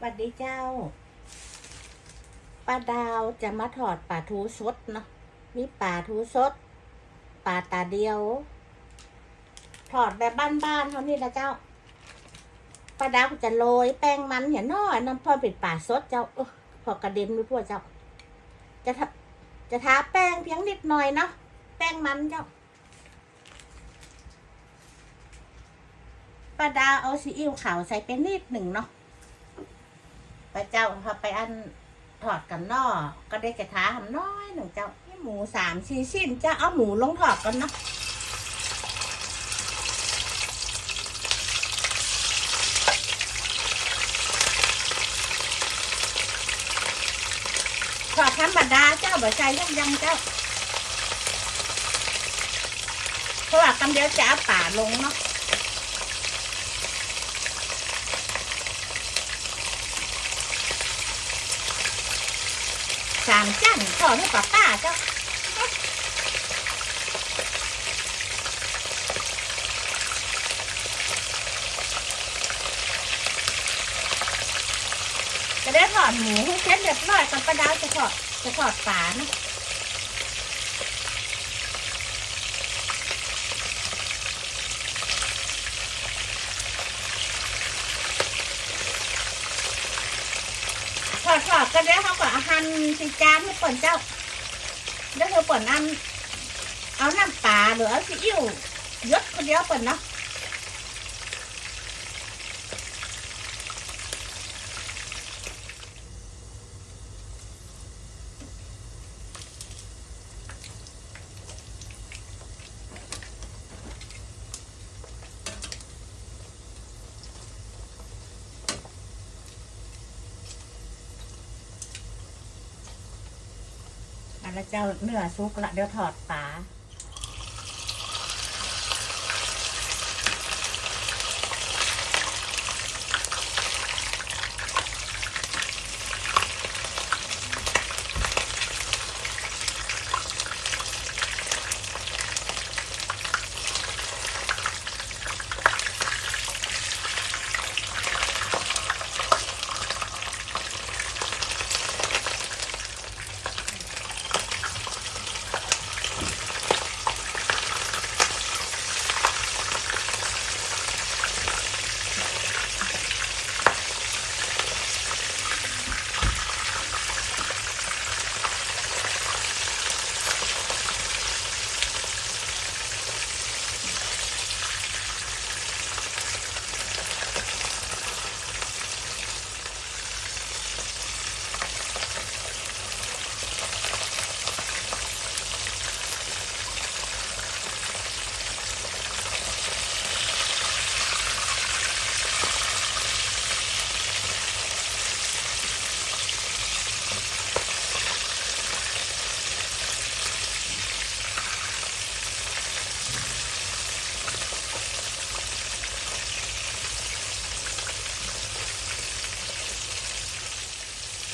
สวัสดีเจ้าป้าดาวจะมาถอดปลาทูสดเนาะนี่ปลาทูสดปลาตาเดียว ถอดแบบบ้านๆเขานี่นะเจ้าป้าดาวจะโรยแป้งมันเห็นน้อยน้ำพอเป็นปลาสดเจ้าเออพอกระเด็นไปพวกเจ้า จะทจะทาแป้งเพียงนิดหน่อยเนาะแป้งมันเจ้าป้าดาวเอาซีอิ๊วขาวใส่ไปนิดหนึ่งเนาะ ระเจ้าพอไปอันถอดกันนอก็ได้กระทาทำน้อยหนึ่งเจ้าหมูสามสี่ชิ้นจะเอาหมูลงถอดกันเนาะถอดธรรมดาเจ้าบ่ใจยังยังเจ้า เพราะว่ากำเดียวจะเอาป่าลงเนาะางจันขอให้ป้าป้าเจ้าจะได้ทอดหมูให้เสร็จเรียบร้อยก่อนป้าดาวจะทอดจะทอดฝานะถอดถอดกันแล้วเขาก็เอันสีจานให้เปิ่นเจ้าแล้วเธอเปิ่นอัน เอาน้ำปลาหรือเอาซีอิ๊วยดคนเดียวเปิ่นเนาะ อันละเจ้าเนื้อซุกละเดี๋ยวถอดฝา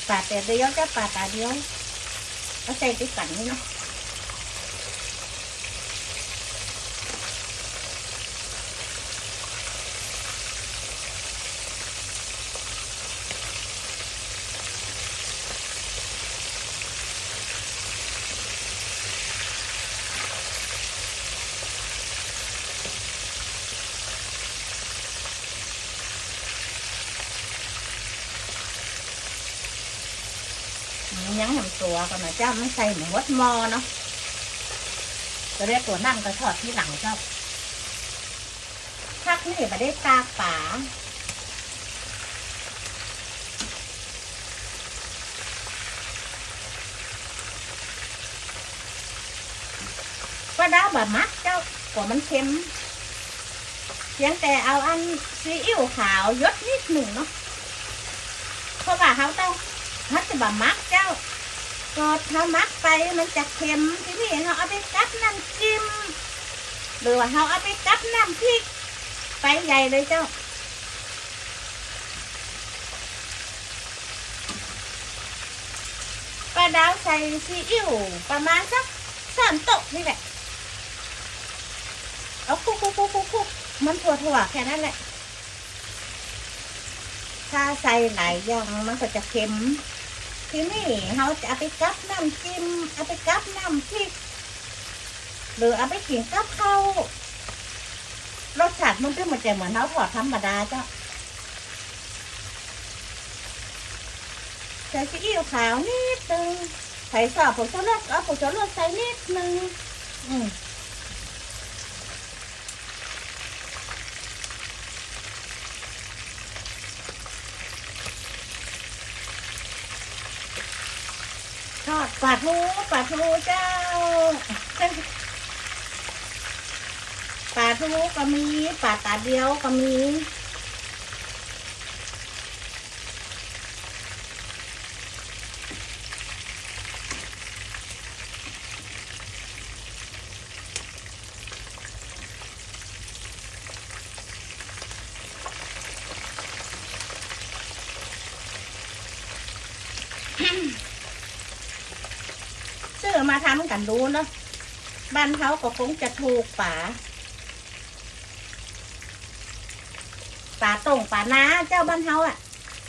ปลาแต่เดียวจะปลาตาเดียวเอาใส่ไปกันนี่เนาะ ยังห็นตัวกันนะเจ้าไม่ใส่หมูวัดมอเนาะจะเรียกตัวนั่งก็ทอดที่หลังเจ้าพักนี่มาได้ตาป่าก็ดาวแบบมักเจ้ากว่ามันเค็มเพียงแต่เอาอันซีอิ๊วขาวยดนิดหนึ่งเนาะเพราะว่าเขาต้องเขาจะแบบมักเจ้า ก็ถ้ามักไปมันจะเค็มที่นี้เขาเอาไปกัดน้ำจิ้มหรือว่าเขาเอาไปกัดน้ำพริก ไปใหญ่เลยเจ้าปลาดาวใส่ซีอิ๊วประมาณสักสามโต๊ะนี่แหละเอาคุกคุกคุกคุกคุกมันถั่วถั่วแค่นั้นแหละ ถ้าใส่หลายอย่างมันก็จะเค็ม ที่นี้เราจะเอาไปกับน้ำจิ้มเอาไปกับน้ำพริกหรือเอาไปกินกับข้าวรสชาติมันก็มันจะเหมือนเราทอดธรรมดาจ้ะใส่ซีอิ๊วขาวนิดนึงใส่ซอสผงชูรสเอาผงชูรสใส่นิดนึงอืม ปลาทูปลาทูเจ้าปลาทูก็มีปลาตาเดียวก็มีซื้ อมาทำกันดูเนาะบ้านเขาก็คงจะถูกป่าป่าตรงป่านาเจ้าบ้านเขาอะ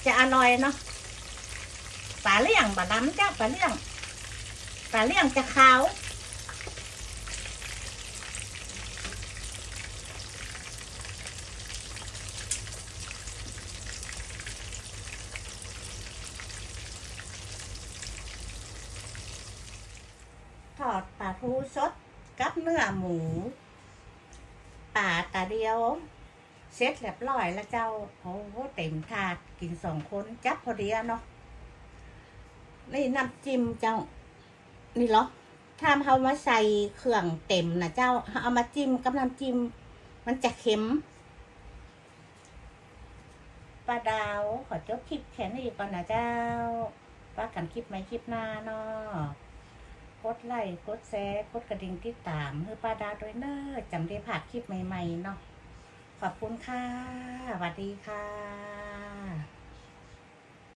จะอร่อยเนาะป่าเลี่ยงป่าล้ำเจ้าป่าเลี่ยงป่าเลี่ยงจะขาว ทอดปลาทูสดกับเนื้อหมูป่าตาเดียวเสร็จเรียบร้อยแล้วเจ้าโอ้โหเต็มถาดกินสองคนจับพอดีเนาะนี่น้ำจิ้มเจ้า นี่เหรอถ้าเอามาใส่เครื่องเต็มนะเจ้าเอามาจิ้มกับน้ำจิ้มมันจะเค็มป้าดาวขอจบคลิปแค่นี้ก่อนนะเจ้าป้ากันคลิปไหมคลิปหน้าเนาะ กดไลค์กดแชร์กดกระดิ่งติดตามเพื่อป้าดาด้วยเนอะจำได้ผ่าคลิปใหม่ ๆ เนาะขอบคุณค่ะสวัสดีค่ะ